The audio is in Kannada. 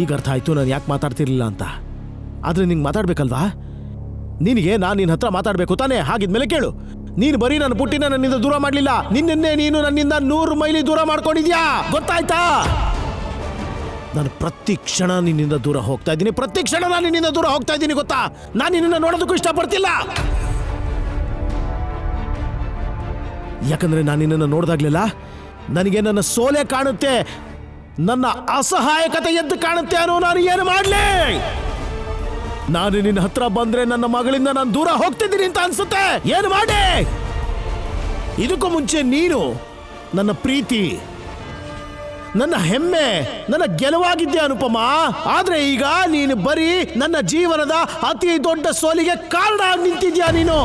ಈಗ ಅರ್ಥ ಆಯ್ತು, ನಾನು ಯಾಕೆ ಮಾತಾಡ್ತಿರ್ಲಿಲ್ಲ ಅಂತ. ಆದ್ರೆ ನಿಂಗೆ ಮಾತಾಡ್ಬೇಕಲ್ವಾ? ನಿನಗೆ ನಾನು ನಿನ್ನ ಹತ್ರ ಮಾತಾಡ್ಬೇಕು ತಾನೇ? ಹಾಗಿದ್ಮೇಲೆ ಕೇಳು. ನೀನು ಬರೀ ನನ್ನ ಪುಟ್ಟಿನ ನನ್ನಿಂದ ದೂರ ಮಾಡಲಿಲ್ಲ. ನಿನ್ನೆ ನೀನು ನನ್ನಿಂದ ನೂರು ಮೈಲಿ ದೂರ ಮಾಡ್ಕೊಂಡಿದ್ಯಾ? ಗೊತ್ತಾಯ್ತಾ? ನಾನು ಪ್ರತಿ ಕ್ಷಣ ನಿನ್ನಿಂದ ದೂರ ಹೋಗ್ತಾ ಇದ್ದೀನಿ. ಪ್ರತಿ ಕ್ಷಣ ನಾನು ನಿನ್ನಿಂದ ದೂರ ಹೋಗ್ತಾ ಇದ್ದೀನಿ, ಗೊತ್ತಾ? ನಾನು ನಿನ್ನನ್ನು ನೋಡೋದಕ್ಕೂ ಇಷ್ಟಪಡ್ತಿಲ್ಲ. ಯಾಕಂದ್ರೆ ನಾನು ನಿನ್ನನ್ನು ನೋಡ್ದಾಗ್ಲಿಲ್ಲ ನನಗೆ ನನ್ನ ಸೋಲೆ ಕಾಣುತ್ತೆ. ನನ್ನ ಅಸಹಾಯಕತೆ ಎದ್ದು ಕಾಣುತ್ತೆ ಅನ್ನೋ ನಾನು ಏನು ಮಾಡಲಿ? ನಾನು ನಿನ್ನ ಹತ್ರ ಬಂದ್ರೆ ನನ್ನ ಮಗಳಿಂದ ನಾನು ದೂರ ಹೋಗ್ತಿದ್ದೀನಿ ಅಂತ ಅನ್ಸುತ್ತೆ. ಏನು ಮಾಡಿ ಇದಕ್ಕೂ ಮುಂಚೆ ನೀನು ನನ್ನ ಪ್ರೀತಿ, ನನ್ನ ಹೆಮ್ಮೆ, ನನ್ನ ಗೆಲುವಾಗಿದ್ದೆ ಅನುಪಮ. ಆದ್ರೆ ಈಗ ನೀನು ಬರೀ ನನ್ನ ಜೀವನದ ಅತಿ ದೊಡ್ಡ ಸೋಲಿಗೆ ಕಾರಣ ಆಗಿ ನಿಂತಿದ್ಯಾ ನೀನು?